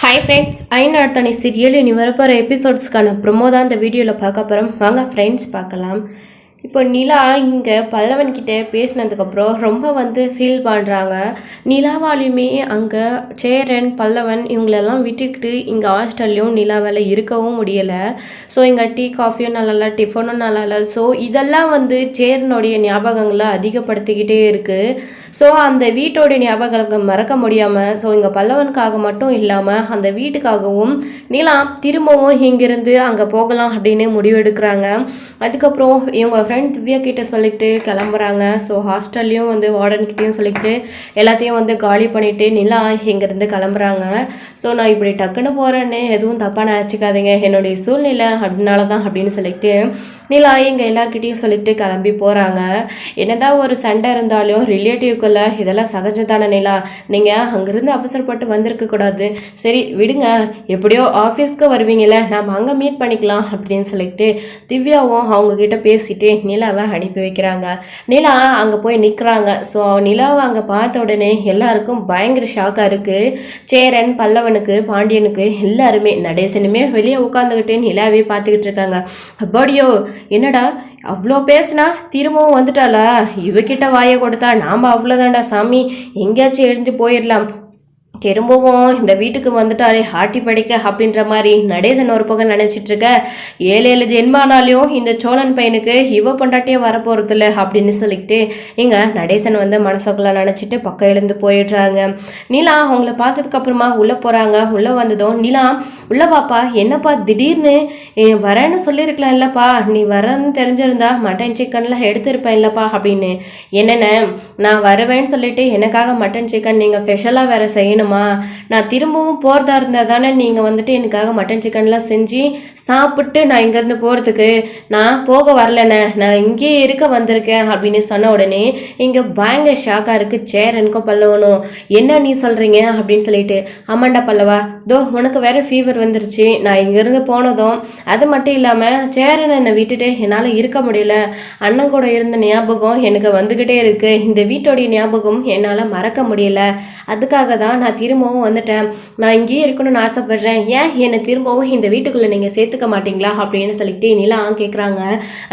Hi friends ஐநாட்டணி serial இனி வரப்போகிற எபிசோட்ஸ்க்கான promo தான் இந்த வீடியோவில் பார்க்க போகிறோம் வாங்க ஃப்ரெண்ட்ஸ் பார்க்கலாம். இப்போ நிலா இங்கே பல்லவன்கிட்ட பேசினதுக்கப்புறம் ரொம்ப வந்து ஃபீல் பண்ணுறாங்க நிலாவாலையுமே அங்கே சேரன் பல்லவன் இவங்களெல்லாம் விட்டுக்கிட்டு இங்கே ஹாஸ்டல்லையும் நிலாவால் இருக்கவும் முடியலை. ஸோ இங்கே டீ காஃபியும் நல்லா இல்லை டிஃபனும் நல்லா இல்லை. ஸோ இதெல்லாம் வந்து சேரனுடைய ஞாபகங்களை அதிகப்படுத்திக்கிட்டே இருக்குது ஸோ அந்த வீட்டோட ஞாபகங்களை மறக்க முடியாமல் ஸோ இங்கே பல்லவனுக்காக மட்டும் இல்லாமல் அந்த வீட்டுக்காகவும் நிலா திரும்பவும் இங்கிருந்து அங்கே போகலாம் அப்படின்னு முடிவெடுக்கிறாங்க. அதுக்கப்புறம் இவங்க ஃப்ரெண்ட் திவ்யா கிட்ட சொல்லிட்டு கிளம்புறாங்க. ஸோ ஹாஸ்டல்லையும் வந்து வார்டன்கிட்டையும் சொல்லிட்டு எல்லாத்தையும் வந்து காலி பண்ணிவிட்டு நிலா இங்கேருந்து கிளம்புறாங்க. ஸோ நான் இப்படி டக்குன்னு போகிறேன்னு எதுவும் தப்பாக நினச்சிக்காதீங்க. என்னுடைய சூழ்நிலை அதனால தான் அப்படின்னு சொல்லிட்டு நிலா இங்கே எல்லாருக்கிட்டையும் சொல்லிட்டு கிளம்பி போகிறாங்க என்னதான் ஒரு சண்டை இருந்தாலும் ரிலேட்டிவ்க்குள்ள இதெல்லாம் சகஜம் தானே நிலா. நீங்கள் அங்கேருந்து அவசரப்பட்டு வந்திருக்க கூடாது. சரி விடுங்க. எப்படியோ ஆஃபீஸ்க்கு வருவீங்களே நாம் அங்கே மீட் பண்ணிக்கலாம் அப்படின்னு சொல்லிட்டு திவ்யாவும் அவங்கக்கிட்ட பேசிட்டு நிலாவை அனுப்பி வைக்கிறாங்க. நிலா அங்கே போய் நிற்கிறாங்க ஸோ நிலாவை அங்கே பார்த்த உடனே எல்லாருக்கும் பயங்கர ஷாக்காக இருக்குது சேரன் பல்லவனுக்கு பாண்டியனுக்கு எல்லாருமே நடேசனுமே வெளியே உட்காந்துக்கிட்டு நிலாவே பார்த்துக்கிட்டு இருக்காங்க. அப்படியோ என்னடா அவ்வளோ பேசுனா திரும்பவும் வந்துட்டாளா? இவகிட்ட வாயை கொடுத்தா நாம் அவ்வளோதான்டா சாமி. எங்கேயாச்சும் எரிஞ்சு போயிடலாம் திரும்பவும் இந்த வீட்டுக்கு வந்துட்டாரே ஹாட்டி படிக்க அப்படின்ற மாதிரி நடேசன் ஒரு பக்கம் நினச்சிட்டு இருக்க. ஏழு ஏழு ஜென்மானாலையும் இந்த சோழன் பையனுக்கு இவ பொண்டாட்டியே வரப்போகிறது இல்லை அப்படின்னு சொல்லிட்டு இங்க நடேசன் வந்து மனசுக்குள்ள நினச்சிட்டு பக்கம் எழுந்து போயிடுறாங்க. நிலா அவங்கள பார்த்ததுக்கு அப்புறமா உள்ளே போகிறாங்க உள்ளே வந்ததும் நிலா உள்ள வாப்பா என்னப்பா திடீர்னு வரேன்னு சொல்லியிருக்கலாம் இல்லைப்பா நீ வரேன்னு தெரிஞ்சிருந்தா மட்டன் சிக்கன்லாம் எடுத்திருப்பேன் இல்லைப்பா அப்படின்னு. என்னென்ன? நான் வருவேன்னு சொல்லிட்டு எனக்காக மட்டன் சிக்கன் நீங்கள் ஸ்பெஷலாக வேற செய்யணும்? நான் திரும்பவும் போகிறதா இருந்தால் தானே நீங்கள் வந்துட்டு எனக்காக மட்டன் சிக்கன்லாம் செஞ்சு சாப்பிட்டு நான் இங்கேருந்து போகிறதுக்கு நான் போக வரலண்ணே. நான் இங்கேயே இருக்க வந்திருக்கேன் அப்படின்னு சொன்ன உடனே இங்கே பயங்கர ஷாக்காக இருக்குது சேரனுக்கும் பல்லவனும். என்ன நீ சொல்கிறீங்க அப்படின்னு சொல்லிட்டு அம்மாண்டா பல்லவா. தோ உனக்கு வேறு ஃபீவர் வந்துருச்சு. நான் இங்கேருந்து போனதும் அது மட்டும் இல்லாமல் சேரனை என்னை விட்டுட்டு என்னால் இருக்க முடியல. அண்ணன் கூட இருந்த ஞாபகம் எனக்கு வந்துக்கிட்டே இருக்குது இந்த வீட்டோடைய ஞாபகம் என்னால் மறக்க முடியல. அதுக்காக தான் நான் திரும்பவும் வந்துட்டேன். நான் இங்கேயே இருக்கணும்னு ஆசைப்படுறேன். ஏன் என்னை திரும்பவும் இந்த வீட்டுக்குள்ளே நீங்கள் சேர்த்துக்க மாட்டீங்களா அப்படின்னு சொல்லிட்டு நிலா கேட்குறாங்க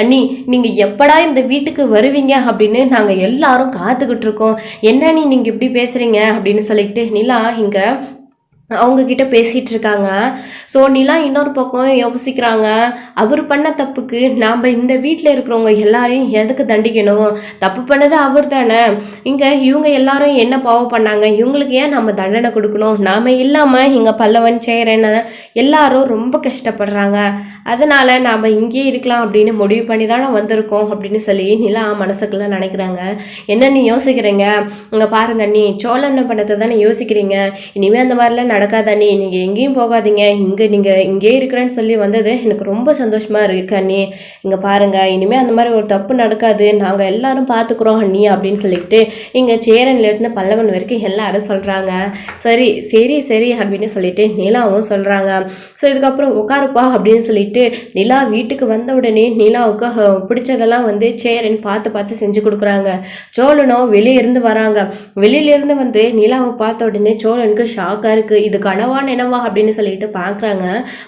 அண்ணி நீங்கள் எப்படா இந்த வீட்டுக்கு வருவீங்க அப்படின்னு நாங்கள் எல்லாரும் காத்துக்கிட்டு இருக்கோம். என்ன நீ நீங்கள் இப்படி பேசுகிறீங்க அப்படின்னு சொல்லிட்டு நிலா இங்கே அவங்க கிட்ட பேசிட்டு இருக்காங்க ஸோ நிலா இன்னொரு பக்கம் யோசிக்கிறாங்க. அவர் பண்ண தப்புக்கு நாம் இந்த வீட்டில் இருக்கிறவங்க எல்லாரையும் எதுக்கு தண்டிக்கணும்? தப்பு பண்ணது அவர் தானே. இங்கே இவங்க எல்லாரும் என்ன பாவம் பண்ணாங்க? இவங்களுக்கு ஏன் நம்ம தண்டனை கொடுக்கணும்? நாம் இல்லாமல் இங்கே பல்லவன் செய்கிறேன்னு எல்லாரும் ரொம்ப கஷ்டப்படுறாங்க. அதனால நாம் இங்கேயே இருக்கலாம் அப்படின்னு முடிவு பண்ணி தானே வந்திருக்கோம் அப்படின்னு சொல்லி நிலா மனசுக்குள்ள நினைக்கிறாங்க. என்ன நீ யோசிக்கிறீங்க? இங்கே பாருங்க நீ சோழன் பண்ணத்தை தானே யோசிக்கிறீங்க. இனிமேல் அந்த மாதிரிலாம் நடக்காத நீ நீங்கள் எங்கேயும் போகாதீங்க. இங்கே நீங்கள் இங்கே இருக்கிறேன்னு சொல்லி வந்தது எனக்கு ரொம்ப சந்தோஷமாக இருக்கு அண்ணி. இங்கே பாருங்கள் இனிமேல் அந்த மாதிரி ஒரு தப்பு நடக்காது. நாங்கள் எல்லாரும் பார்த்துக்குறோம் அண்ணி அப்படின்னு சொல்லிட்டு இங்கே சேரன்லேருந்து பல்லவன் வரைக்கும் எல்லாரும் சொல்கிறாங்க சரி சரி சரி அப்படின்னு சொல்லிட்டு நிலாவும் சொல்கிறாங்க ஸோ இதுக்கப்புறம் உட்காருப்பா அப்படின்னு சொல்லிட்டு நிலா வீட்டுக்கு வந்த உடனே நிலாவுக்கு பிடிச்சதெல்லாம் வந்து சேரன் பார்த்து பார்த்து செஞ்சு கொடுக்குறாங்க. சோழனும் வெளியே இருந்து வராங்க. வெளியிலேருந்து வந்து நிலாவை பார்த்த உடனே சோழனுக்கு ஷாக்காக இருக்குது இது கனவா நினவா அப்படின்னு சொல்லிட்டு பார்க்குறாங்க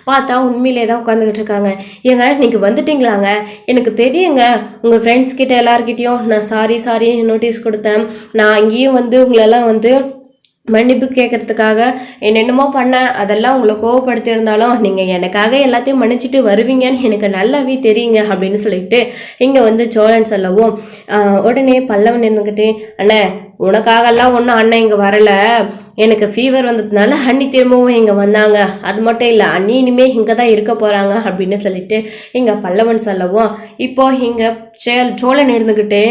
பார்த்தா உண்மையிலே தான் உட்காந்துக்கிட்டு இருக்காங்க. ஏங்க நீங்கள் வந்துட்டீங்களாங்க? எனக்கு தெரியுங்க. உங்கள் ஃப்ரெண்ட்ஸ் கிட்ட எல்லாருக்கிட்டேயும் நான் சாரி சாரி நோட்டீஸ் கொடுத்தேன். நான் அங்கேயும் வந்து உங்களெல்லாம் வந்து மன்னிப்பு கேட்கறதுக்காக என்னென்னமோ பண்ணேன். அதெல்லாம் உங்களை கோவப்படுத்தியிருந்தாலும் நீங்கள் எனக்காக எல்லாத்தையும் மன்னிச்சிட்டு வருவீங்கன்னு எனக்கு நல்லாவே தெரியுங்க அப்படின்னு சொல்லிட்டு இங்கே வந்து சோழன் சொல்லவும் உடனே பல்லவன் இருந்துக்கிட்டே அண்ணே உனக்காகலாம் ஒன்றும் அண்ணன் இங்கே வரல. எனக்கு ஃபீவர் வந்ததுனால அண்ணி திரும்பவும் இங்கே வந்தாங்க. அது மட்டும் இல்லை அண்ணி இனிமேல் இங்கே தான் இருக்க போகிறாங்க அப்படின்னு சொல்லிட்டு இங்கே பல்லவன் சொல்லவும் இப்போ இங்கே சே சோழன் இருந்துக்கிட்டு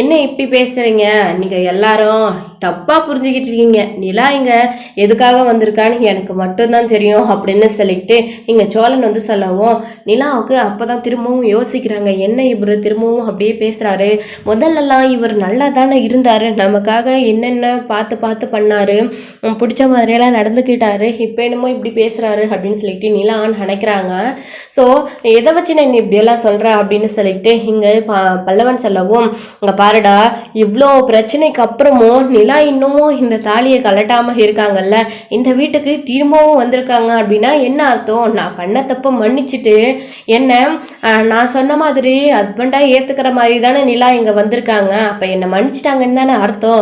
என்ன இப்படி பேசுகிறீங்க நீங்கள் எல்லாரும் தப்பாக புரிஞ்சுக்கிட்டு இருக்கீங்க. நிலா இங்கே எதுக்காக வந்திருக்கான்னு எனக்கு மட்டும்தான் தெரியும் அப்படின்னு சொல்லிட்டு இங்கே சோழன் வந்து சொல்லவும் நிலாவுக்கு அப்போ தான் திரும்பவும் யோசிக்கிறாங்க. என்ன இவர் திரும்பவும் அப்படியே பேசுகிறாரு முதல்லலாம் இவர் நல்லா தானே இருந்தார். நமக்கு நமக்காக எனக்காக என்னென்ன பார்த்து பார்த்து பண்ணாரு? பிடிச்ச மாதிரியெல்லாம் நடந்துக்கிட்டாரு. இப்போ என்னமோ இப்படி பேசுகிறாரு அப்படின்னு சொல்லிட்டு நிலான்னு நினைக்கிறாங்க ஸோ எதை வச்சு நான் இப்படியெல்லாம் சொல்கிறேன் அப்படின்னு சொல்லிட்டு இங்கே ப பல்லவன் சொல்லவும் இங்கே பாருடா இவ்வளோ பிரச்சனைக்கு அப்புறமும் நிலா இன்னமும் இந்த தாலியை கலட்டாமல் இருக்காங்கல்ல. இந்த வீட்டுக்கு திரும்பவும் வந்திருக்காங்க அப்படின்னா என்ன அர்த்தம்? நான் பண்ண தப்ப மன்னிச்சிட்டு என்ன நான் சொன்ன மாதிரி ஹஸ்பண்டாக ஏற்றுக்கிற மாதிரி தானே நிலா இங்கே வந்திருக்காங்க. அப்போ என்னை மன்னிச்சிட்டாங்கன்னு தானே அர்த்தம்?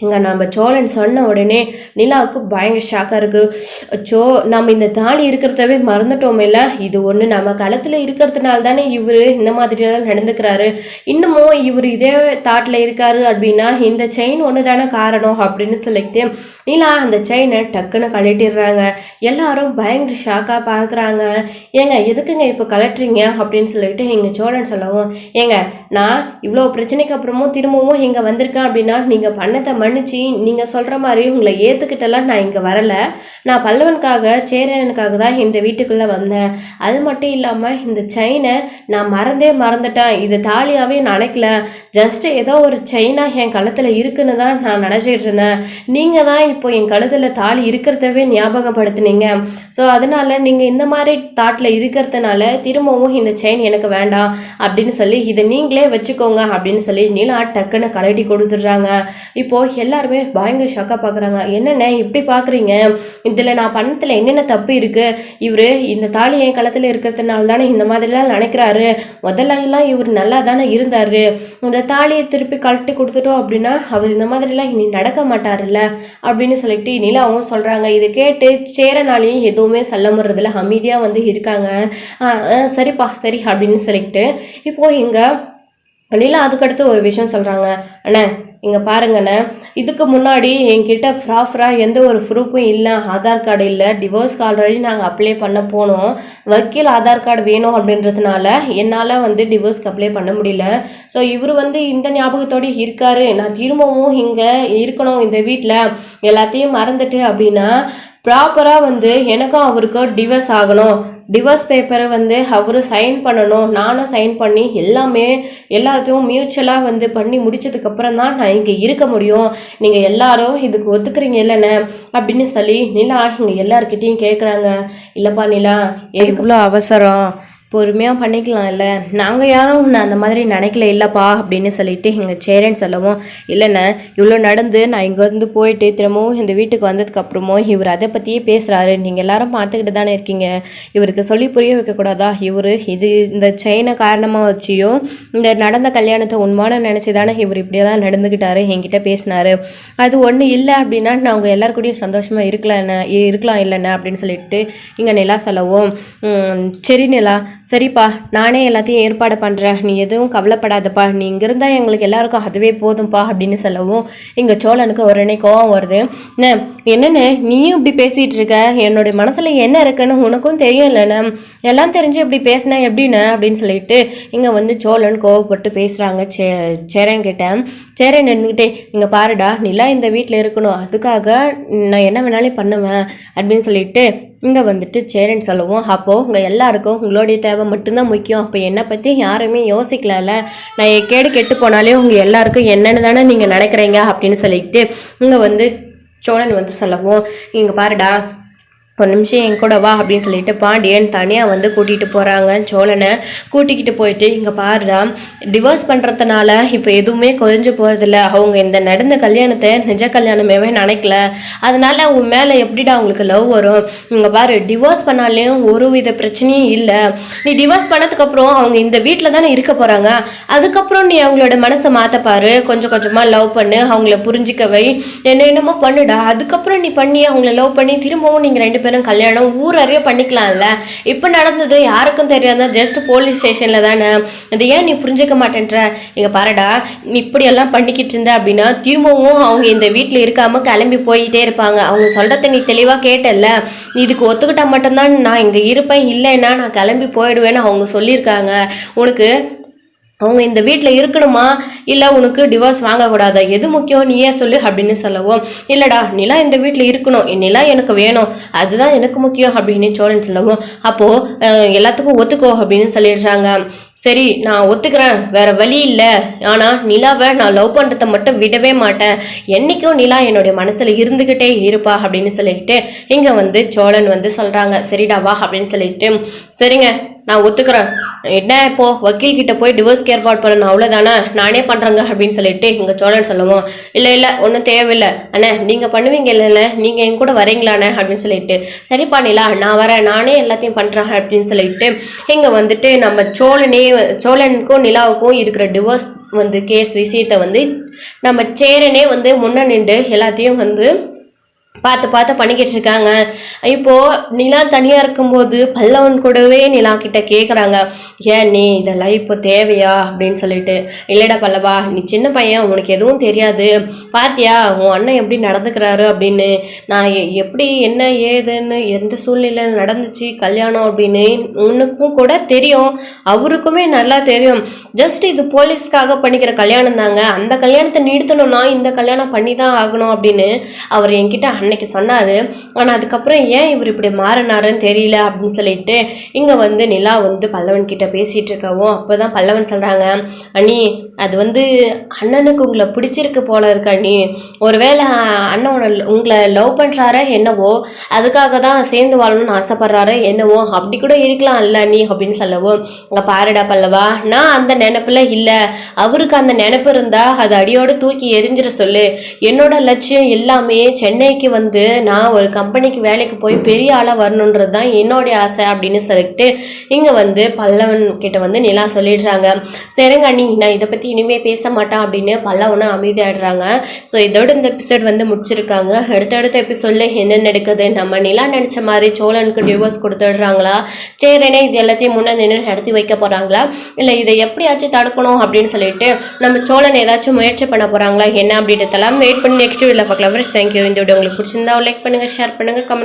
இங்கே நம்ம சோழன் சொன்ன உடனே நிலாவுக்கு பயங்கர ஷாக்காக இருக்குது அச்சோ நம்ம இந்த தாலி இருக்கிறதவே மறந்துட்டோமே இல்லை? இது ஒன்று நம்ம களத்தில் இருக்கிறதுனால தானே இவர் இந்த மாதிரியெல்லாம் நடந்துக்கிறாரு. இன்னமும் இவர் இதே தாட்டில் இருக்காரு அப்படின்னா இந்த செயின் ஒன்று தானே காரணம் அப்படின்னு சொல்லிட்டு நிலா அந்த செயினை டக்குன்னு கழட்டிடுறாங்க. எல்லாரும் பயங்கர ஷாக்காக பார்க்குறாங்க ஏங்க எதுக்குங்க இப்போ கலட்டுறீங்க அப்படின்னு சொல்லிட்டு எங்கள் சோழன் சொல்லவும் ஏங்க நான் இவ்வளோ பிரச்சனைக்கு அப்புறமும் திரும்பவும் இங்கே வந்திருக்கேன் அப்படின்னா நீங்கள் பண்ணதை மன்னிச்சு நீங்கள் சொல்கிற மாதிரி உங்களை ஏற்றுக்கிட்டலாம் நான் இங்கே வரலை. நான் பல்லவனுக்காக சேரனுக்காக தான் இந்த வீட்டுக்குள்ளே வந்தேன். அது மட்டும் இல்லாமல் இந்த செயினை நான் மறந்தே மறந்துட்டேன். இது தாலியாகவே நினைக்கல ஜஸ்ட் ஏதோ ஒரு செயினாக என் கழுத்தில் இருக்குன்னு தான் நான் நினச்சிட்டு இருந்தேன். நீங்கள் தான் இப்போ என் கழுத்தில் தாலி இருக்கிறதவே ஞாபகப்படுத்துனீங்க. ஸோ அதனால நீங்கள் இந்த மாதிரி தாட்டில் இருக்கிறதுனால திரும்பவும் இந்த செயின் எனக்கு வேண்டாம் அப்படின்னு சொல்லி இதை நீங்களே வச்சுக்கோங்க அப்படின்னு சொல்லி நீலா டக்குன்னு கலட்டி கொடுத்துட்றாங்க. இப்போது எல்லாருமே பயங்கர ஷாக்காக பார்க்குறாங்க என்னென்ன இப்படி பார்க்குறீங்க இதில் நான் பண்ணத்தில் என்னென்ன தப்பு இருக்குது இவர் இந்த தாலி என் களத்தில் இருக்கிறதுனால தானே இந்த மாதிரிலாம் நினைக்கிறாரு. முதல்ல எல்லாம் இவர் நல்லா தானே இருந்தார். இந்த தாலியை திருப்பி கழட்டி கொடுத்துட்டோம் அப்படின்னா அவர் இந்த மாதிரிலாம் இனி நடக்க மாட்டார்ல அப்படின்னு சொல்லிட்டு நிலாவும் சொல்கிறாங்க இதை கேட்டு சேரனாலையும் எதுவுமே சொல்ல முடியறதில்ல. அமைதியாக வந்து இருக்காங்க. சரிப்பா சரி அப்படின்னு சொல்லிட்டு இப்போ இங்கே நிலா அதுக்கடுத்து ஒரு விஷயம் சொல்கிறாங்க அண்ணே இங்கே பாருங்கண்ணே இதுக்கு முன்னாடி என்கிட்ட ப்ராப்பராக எந்த ஒரு ப்ரூஃபும் இல்லை. ஆதார் கார்டு இல்லை. டிவோர்ஸ்க்கு ஆல்ரெடி நாங்கள் அப்ளை பண்ண போனோம். வக்கீல் ஆதார் கார்டு வேணும் அப்படின்றதுனால என்னால் வந்து டிவோர்ஸ்க்கு அப்ளை பண்ண முடியல. ஸோ இவர் வந்து இந்த ஞாபகத்தோடு இருக்காரு. நான் திரும்பவும் இங்கே இருக்கணும் இந்த வீட்டில் எல்லாத்தையும் மறந்துட்டு அப்படின்னா ப்ராப்பராக வந்து எனக்கும் அவருக்கும் டிவர்ஸ் ஆகணும். டிவோர்ஸ் பேப்பரை வந்து அவரு சைன் பண்ணணும். நானும் சைன் பண்ணி எல்லாமே எல்லாத்தையும் மியூச்சுவலாக வந்து பண்ணி முடிச்சதுக்கப்புறம் தான் நான் இங்கே இருக்க முடியும். நீங்கள் எல்லாரும் இதுக்கு ஒத்துக்கிறீங்க இல்லைண்ணே? அப்படின்னு சொல்லி நிலா இங்கே எல்லாருக்கிட்டேயும் கேட்குறாங்க இல்லைப்பா நிலா எதுக்குள்ள அவசரம்? பொறுமையாக பண்ணிக்கலாம் இல்லை நாங்கள் யாரும் நான் அந்த மாதிரி நினைக்கல இல்லைப்பா அப்படின்னு சொல்லிட்டு எங்கள் சேரன் சொல்லவும் இல்லைண்ணே இவ்வளோ நடந்து நான் இங்கேருந்து போயிட்டு திரும்பவும் இந்த வீட்டுக்கு வந்ததுக்கப்புறமும் இவர் அதை பற்றியே பேசுகிறாரு நீங்கள் எல்லாரும் பார்த்துக்கிட்டு தானே இருக்கீங்க. இவருக்கு சொல்லி புரிய வைக்கக்கூடாதா? இவர் இது இந்த செயினை காரணமாக வச்சியும் இந்த நடந்த கல்யாணத்தை உண்மான நினச்சி தானே இவர் இப்படியெல்லாம் நடந்துக்கிட்டாரு என்கிட்ட பேசினாரு. அது ஒன்று இல்லை அப்படின்னா நான் உங்கள் எல்லார் கூடயும் சந்தோஷமாக இருக்கலாம் இருக்கலாம் இல்லைண்ணே அப்படின்னு சொல்லிட்டு இங்கே நிலா சொல்லவும் சரி நிலா சரிப்பா நானே எல்லாத்தையும் ஏற்பாடு பண்ணுறேன் நீ எதுவும் கவலைப்படாதப்பா. நீ இங்கே இருந்தால் எங்களுக்கு எல்லாருக்கும் அதுவே போதும்ப்பா அப்படின்னு சொல்லவும் இங்கே சோழனுக்கு உடனே கோவம் வருது. என்ன நீயும் இப்படி பேசிகிட்டு இருக்க? என்னுடைய மனசில் என்ன இருக்குன்னு உனக்கும் தெரியும் இல்லைண்ணே எல்லாம் தெரிஞ்சு இப்படி பேசினா எப்படின்னு அப்படின்னு சொல்லிட்டு இங்கே வந்து சோழன் கோவப்பட்டு பேசுகிறாங்க சே சேரன் கிட்ட. சேரன் நின்றுக்கிட்டே இங்கே பாருடா நீலாம் இந்த வீட்டில் இருக்கணும். அதுக்காக நான் என்ன வேணாலும் பண்ணுவேன். அப்படின்னு சொல்லிட்டு இங்கே வந்துட்டு சேரன் சொல்லுவோம் அப்போது உங்கள் எல்லாருக்கும் உங்களுடைய தேவை மட்டும்தான் முக்கியம். அப்போ என்னை பற்றி யாருமே யோசிக்கலல்ல. நான் கேடு கெட்டு போனாலே உங்கள் எல்லாருக்கும் என்னென்னு தானே நீங்கள் நினைக்கிறீங்க அப்படின்னு சொல்லிட்டு இங்கே வந்து சோழன் வந்து சொல்லவும் இங்கே பாருடா ஒரு நிமிஷம் என் கூட வா அப்படின்னு சொல்லிட்டு பாண்டியன் தனியாக வந்து கூட்டிகிட்டு போகிறாங்க சோழனை கூட்டிக்கிட்டு போயிட்டு இங்கே பாருடா டிவோர்ஸ் பண்ணுறதுனால இப்போ எதுவுமே குறைஞ்சு போகிறதில்ல அவங்க இந்த நடந்த கல்யாணத்தை நிஜ கல்யாணமே நினைக்கல. அதனால உன் மேலே எப்படிடா அவங்களுக்கு லவ் வரும்? இங்கே பாரு டிவோர்ஸ் பண்ணாலையும் ஒரு வித பிரச்சனையும் இல்லை. நீ டிவோர்ஸ் பண்ணதுக்கப்புறம் அவங்க இந்த வீட்டில் தானே இருக்க போகிறாங்க அதுக்கப்புறம் நீ அவங்களோட மனசை மாற்ற கொஞ்சம் கொஞ்சமாக லவ் பண்ணு அவங்கள புரிஞ்சிக்க வை என்ன என்னமோ பண்ணுடா. அதுக்கப்புறம் நீ பண்ணி அவங்கள லவ் பண்ணி திரும்பவும் நீங்கள் ரெண்டு பேரும் கல்யாணம் ஊர் அறிய பண்ணிக்கலாம்ல. இப்போ நடந்தது யாருக்கும் தெரியாத? ஜஸ்ட் போலீஸ் ஸ்டேஷனில் தானே. அது ஏன் நீ புரிஞ்சுக்க மாட்டேன்ற? எங்கள் பாருடா நீ இப்படியெல்லாம் பண்ணிக்கிட்டு இருந்த அப்படின்னா திரும்பவும் அவங்க இந்த வீட்டில் இருக்காம கிளம்பி போயிட்டே இருப்பாங்க. அவங்க சொல்கிறத நீ தெளிவாக கேட்டல்ல. நீ இதுக்கு ஒத்துக்கிட்டா மட்டும்தான் நான் இங்கே இருப்பேன். இல்லைன்னா நான் கிளம்பி போயிடுவேன்னு அவங்க சொல்லியிருக்காங்க. உனக்கு அவங்க இந்த வீட்டில் இருக்கணுமா? இல்லை உனக்கு டிவோர்ஸ் வாங்கக்கூடாதா? எது முக்கியம்? நீயே சொல்லு அப்படின்னு சொல்லவும் இல்லைடா நிலா இந்த வீட்டில் இருக்கணும். நிலா எனக்கு வேணும். அதுதான் எனக்கு முக்கியம் அப்படின்னு சோழன் சொல்லவும் அப்போது எல்லாத்துக்கும் ஒத்துக்கோ அப்படின்னு சொல்லிடுறாங்க. சரி நான் ஒத்துக்கிறேன். வேற வழி இல்லை. ஆனால் நிலாவை நான் லவ் பண்ணுறத மட்டும் விடவே மாட்டேன். என்றைக்கும் நிலா என்னுடைய மனசில் இருந்துக்கிட்டே இருப்பா அப்படின்னு சொல்லிட்டு இங்கே வந்து சோழன் வந்து சொல்கிறாங்க சரிடா வா அப்படின்னு சொல்லிட்டு. சரிங்க நான் ஒத்துக்கிறேன். என்ன இப்போ வக்கீல் கிட்ட போய் டிவோர்ஸ் ஏற்பாடு பண்ணணும் அவ்வளோதானே நானே பண்ணுறேங்க அப்படின்னு சொல்லிட்டு இங்கே சோழன் சொல்லுவோம் இல்லை இல்லை ஒன்றும் தேவையில்லை. அண்ணே நீங்கள் பண்ணுவீங்க இல்லைல்ல நீங்கள் என் கூட வரீங்களாண்ணே அப்படின்னு சொல்லிட்டு. சரிப்பா நிலா நான் வரேன். நானே எல்லாத்தையும் பண்ணுறேன் அப்படின்னு சொல்லிட்டு இங்கே வந்துட்டு நம்ம சோழனே சோழனுக்கும் நிலாவுக்கும் இருக்கிற டிவோர்ஸ் வந்து கேஸ் விஷயத்தை வந்து நம்ம சேரனே வந்து முன்ன நின்று எல்லாத்தையும் வந்து பார்த்து பார்த்து பண்ணிக்கிட்டு இருக்காங்க. இப்போ நிலா தனியாக இருக்கும்போது பல்லவன் கூடவே நிலா கிட்ட கேட்குறாங்க ஏன் நீ இதெல்லாம் இப்போ தேவையா? அப்படின்னு சொல்லிட்டு. இல்லைடா பல்லவா நீ சின்ன பையன் உனக்கு எதுவும் தெரியாது. பாத்தியா உன் அண்ணன் எப்படி நடந்துக்கிறாரு? அப்படின்னு. நான் எ- எப்படி என்ன ஏதுன்னு எந்த சூழ்நிலையில் நடந்துச்சு கல்யாணம்? அப்படின்னு. உனக்கும் கூட தெரியும். அவருக்குமே நல்லா தெரியும். ஜஸ்ட் இது போலீஸ்க்காக பண்ணிக்கிற கல்யாணம் தாங்க. அந்த கல்யாணத்தை நிறுத்தணும்னா இந்த கல்யாணம் பண்ணி தான் ஆகணும். அப்படின்னு. அவர் என்கிட்ட அன்னைக்கு சொன்னார். ஆனால் அதுக்கப்புறம் ஏன் இவர் இப்படி மாறினாருன்னு தெரியல அப்படின்னு சொல்லிட்டு இங்கே வந்து நிலா வந்து பல்லவன் கிட்ட பேசிகிட்டு இருக்கவும் அப்போதான் பல்லவன் சொல்கிறாங்க அண்ணி அது வந்து அண்ணனுக்கு உங்களை பிடிச்சிருக்கு போல இருக்க நீ ஒருவேளை அண்ணன் உன்னை- உங்களை லவ் பண்ணுறாரோ என்னவோ அதுக்காக தான் சேர்ந்து வாழணும்னு ஆசைப்படுறாரு என்னவோ அப்படி கூட இருக்கலாம் இல்ல நீ அப்படின்னு சொல்லவும். இங்க பாருடா பல்லவா நான் அந்த நினைப்புல இல்ல. அவருக்கு அந்த நினைப்பு இருந்தா அது அடியோடு தூக்கி எரிஞ்சிட சொல்லு. என்னோட லட்சியம் எல்லாமே சென்னைக்கு வந்து நான் ஒரு கம்பெனிக்கு வேலைக்கு போய் பெரிய ஆளா வரணுன்றது தான் என்னுடைய ஆசை அப்படின்னு சொல்லிட்டு இங்க வந்து பல்லவன் கிட்ட வந்து நிலா சொல்லிடுறாங்க. சரிங்க அண்ணி நான் இதை பத்தி இனிமே பேச மாட்டான் அப்படின்னு பல்லவனும் அமைதியாடுறாங்க ஸோ இதோட இந்த எபிசோட் வந்து முடிச்சிருக்காங்க. அடுத்தடுத்த எபிசோட்ல என்ன நடக்குது? நம்ம நிலா நினைச்ச மாதிரி சோழனுக்கு டிவோர்ஸ் கொடுத்துடுறாங்களா? சரினே இது எல்லாத்தையும் முன்னே நின்று நடத்தி வைக்க போறாங்களா? இல்லை இதை எப்படியாச்சும் தடுக்கணும் அப்படின்னு சொல்லிட்டு நம்ம சோழன் ஏதாச்சும் முயற்சி பண்ண போறாங்களா? என்ன அப்படின்றதெல்லாம் வெயிட் பண்ணி நெக்ஸ்ட் வீடியோவில் பார்க்கலாம். ஃப்ரெண்ட்ஸ் தேங்க்யூ இந்த வீடியோ உங்களுக்கு பிடிச்சிருந்தா லைக் பண்ணுங்க ஷேர் பண்ணுங்க கமெண்ட்